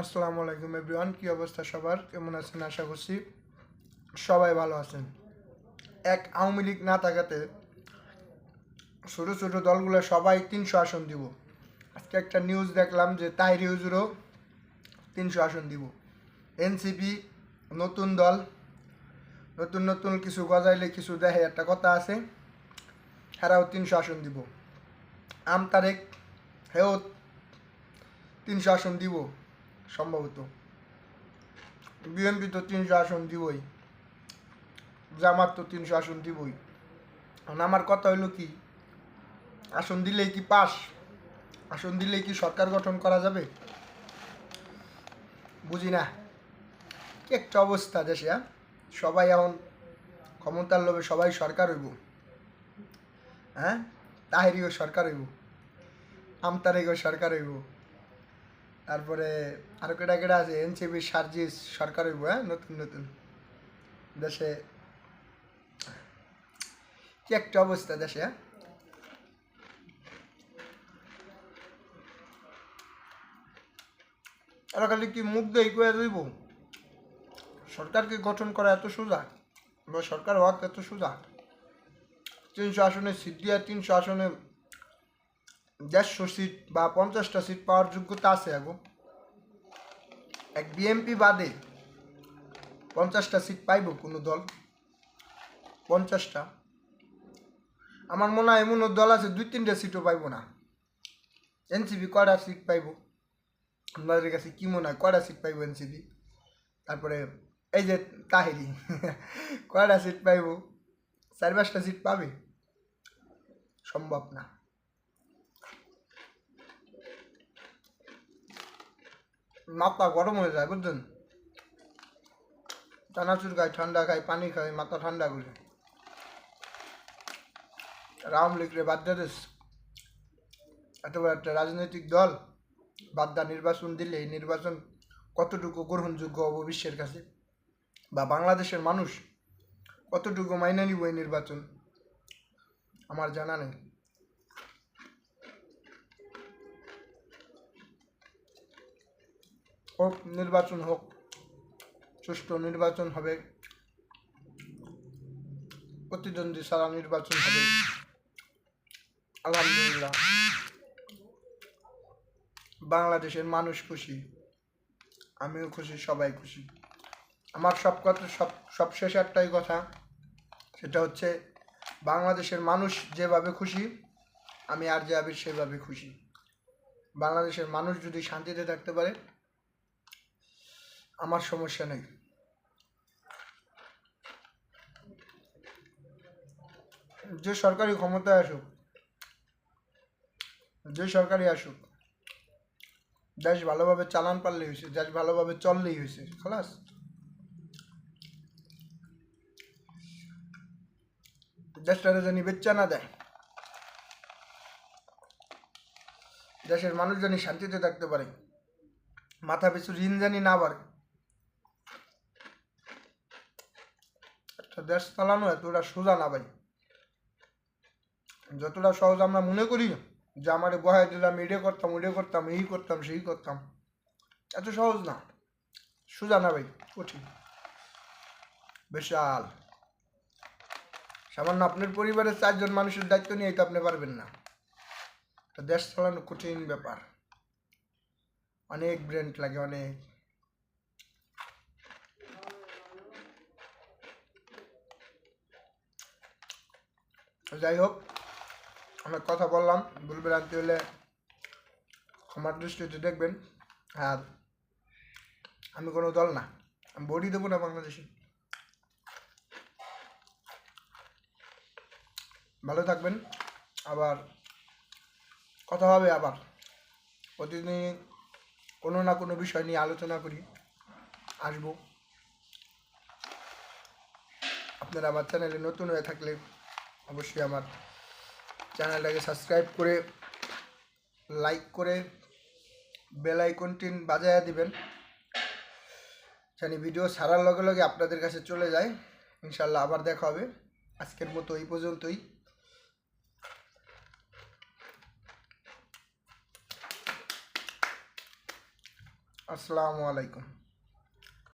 আসসালামু আলাইকুম এভরিওয়ান কী অবস্থা সবার? কেমন আছেন? আশা করছি সবাই ভালো আছেন। এক আওয়ামী লীগ না থাকাতে ছোটো ছোটো দলগুলো সবাই তিনশো আসন দিব। আজকে একটা নিউজ দেখলাম যে তাহিরি হুজুরও তিনশো আসন দিব। এনসিপি নতুন দল। নতুন নতুন কিছু গজাইলে কিছু দেখে একটা কথা আছে, হেরাও তিনশো আসন দিব। আম তারেক হেও তিনশো আসন দিব। সম্ভবত। বিএনপি তো তিনশো আসন দিবই, জামাত তো তিনশো আসন দিবই। আমার কথা হইল কি, আসন দিলেই কি পাস, আসন দিলেই কি সরকার গঠন করা যাবে? বুঝি না। একটা অবস্থা দেশে হ্যাঁ? সবাই এখন ক্ষমতার লোভে সবাই সরকার হইব। হ্যাঁ? তাহেরিও সরকার হইব। আমতারেগও সরকার হইব। তারপরে আরও কেটা কেটা আছে? এনসিপি, সার্জিস, সরকার হইব হ্যাঁ? নতুন নতুন। দেশে কি একটা অবস্থা দেশে হ্যাঁ? এরা খালি কি মুখ দিয়ে করে দইব সরকারকে গঠন করা এত সোজা? বা সরকার হওয়া এত সোজা? তিনশো আসনে সিট দিয়ে তিনশো আসনে দেড়শো সিট বা পঞ্চাশটা সিট পাওয়ার যোগ্যতা আছে এখন এক বিএমপি বাদে পঞ্চাশটা সিট পাইব কোনো দল। পঞ্চাশটা। আমার মনে হয় এমন দল আছে, দুই তিনটা সিটও পাইব না। এনসিপি কয়টা সিট পাইব? আপনাদের কাছে কী মনে হয়, কয়টা সিট পাইব এনসিপি তারপরে এই যে তাহেরি, কয়টা সিট পাইব? চার পাঁচটা সিট পাবে? সম্ভব না। মাথা গরম হয়ে যায় বুঝলেন চানাচুর খাই ঠান্ডা খাই পানি খাই মাথা ঠান্ডা করে। রাম লিখলে বাদ দিস এত বড় একটা রাজনৈতিক দল বাদ্যা নির্বাচন দিলে এই নির্বাচন কতটুকু গ্রহণযোগ্য হব বিশ্বের কাছে? বা বাংলাদেশের মানুষ কতটুকু মাইনে নিব এই নির্বাচন? আমার জানা নেই। হোক, নির্বাচন হোক, সুষ্ঠু নির্বাচন হবে। প্রতিদ্বন্দ্বী ছাড়া নির্বাচন হবে। আলহামদুলিল্লাহ। বাংলাদেশের মানুষ খুশি। আমিও খুশি, সবাই খুশি। আমার সব কথা, সব সবশেষ একটাই কথা। সেটা হচ্ছে, বাংলাদেশের মানুষ যেভাবে খুশি, আমি আর যেভাবে সেভাবে খুশি। বাংলাদেশের মানুষ যদি শান্তিতে থাকতে পারে আমার সমস্যা নেই। যে সরকারি ক্ষমতায় আসুক, যে সরকারি আসুক, দেশ ভালোভাবে চালান পারলেই হয়েছে দেশ ভালোভাবে চললেই হয়েছে খালাস। দেশটারে জানি বেচ্চা না দেয়। দেশের মানুষ জানি শান্তিতে থাকতে পারে। মাথা পিছু ঋণ জানি না বাড়ে। একটা দেশ চালানো এতটা সোজা না ভাই। যতটা সহজ আমরা মনে করি যে আমারে বহাই দিলাম এটা করতাম ওটা করতাম, এই করতাম, সেই করতাম, এত সহজ না। সোজা না ভাই, কঠিন। বিশাল। সামান্য আপনার পরিবারের চারজন মানুষের দায়িত্ব নিয়ে তো আপনি পারবেন না। দেশ চালানো কঠিন ব্যাপার। অনেক ব্রেন্ট লাগে, অনেক। যাই হোক অনেক কথা বললাম। ভুলবে আনতে হলে ক্ষমার দৃষ্টিতে দেখবেন। আর আমি কোনো দল না, আমি বডি দেবো না বাংলাদেশে। ভালো থাকবেন। আবার কথা হবে আবার। প্রতিদিনই কোনো না কোনো বিষয় নিয়ে আলোচনা করি। আসব। আপনারা আমার চ্যানেলে নতুন হয়ে থাকলে অবশ্যই আমার চ্যানেলটাকে সাবস্ক্রাইব করে লাইক করে বেল আইকনটি বাজায় দিবেন, জানি ভিডিও ছাড়ার লগে লগে আপনাদের কাছে চলে যায়। ইনশাল্লাহ আবার দেখা হবে। আজকের মতো এই পর্যন্তই। আসসালামু আলাইকুম।